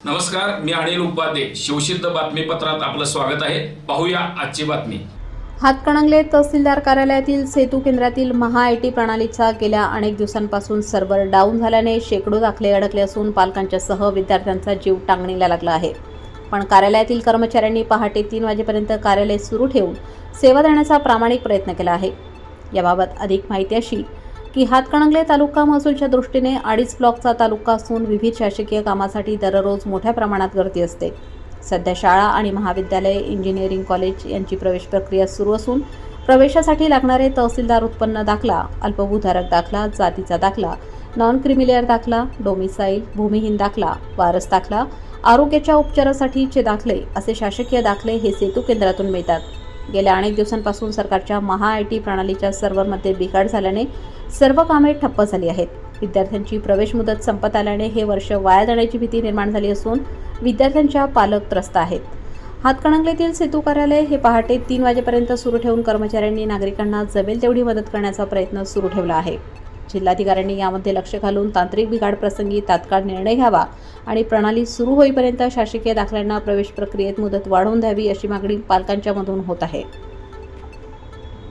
नमस्कार मी अनिल उपाध्ये. शिवसिद्ध बातमीपत्रात आपलं स्वागत आहे. पाहूया आजची बातमी. हातकणंगले तहसीलदार कार्यालयातील सेतू केंद्रातील महा आय टी प्रणालीचा गेल्या अनेक दिवसांपासून सर्व्हर डाऊन झाल्याने शेकडो दाखले अडकले असून पालकांच्या सह विद्यार्थ्यांचा जीव टांगणीला लागला आहे. पण कार्यालयातील कर्मचाऱ्यांनी पहाटे तीन वाजेपर्यंत कार्यालय सुरू ठेवून सेवा देण्याचा प्रामाणिक प्रयत्न केला आहे. याबाबत अधिक माहिती अशी की हातकणंगले तालुका महसूलच्या दृष्टीने अडीच ब्लॉकचा तालुका असून विविध शासकीय कामासाठी दररोज मोठ्या प्रमाणात गर्दी असते. सध्या शाळा आणि महाविद्यालय इंजिनिअरिंग कॉलेज यांची प्रवेश प्रक्रिया सुरू असून प्रवेशासाठी लागणारे तहसीलदार उत्पन्न दाखला अल्पभूधारक दाखला जातीचा दाखला नॉन क्रिमिलेअर दाखला डोमिसाईल भूमिहीन दाखला वारस दाखला आरोग्याच्या उपचारासाठीचे दाखले असे शासकीय दाखले हे सेतू केंद्रातून मिळतात. गेल्या अनेक दिवसांपासून सरकारच्या महा आय टी प्रणालीच्या सर्व्हरमध्ये बिघाड झाल्याने सर्व कामे ठप्प झाली आहेत. विद्यार्थ्यांची प्रवेश मुदत संपत आल्याने हे वर्ष वाया जाण्याची भीती निर्माण झाली असून विद्यार्थ्यांच्या पालक त्रस्त आहेत. हातकणंगलेतील सेतू कार्यालय हे पहाटे तीन वाजेपर्यंत सुरू ठेवून कर्मचाऱ्यांनी नागरिकांना जमेल तेवढी मदत करण्याचा प्रयत्न सुरू ठेवला आहे. जिल्हाधिकाऱ्यांनी यामध्ये लक्ष घालून तांत्रिक बिघाड प्रसंगी तात्काळ निर्णय घ्यावा आणि प्रणाली सुरू होईपर्यंत शासकीय दाखल्यांना प्रवेश प्रक्रियेत मुदत वाढवून द्यावी अशी मागणी पालकांच्या मधून होत आहे.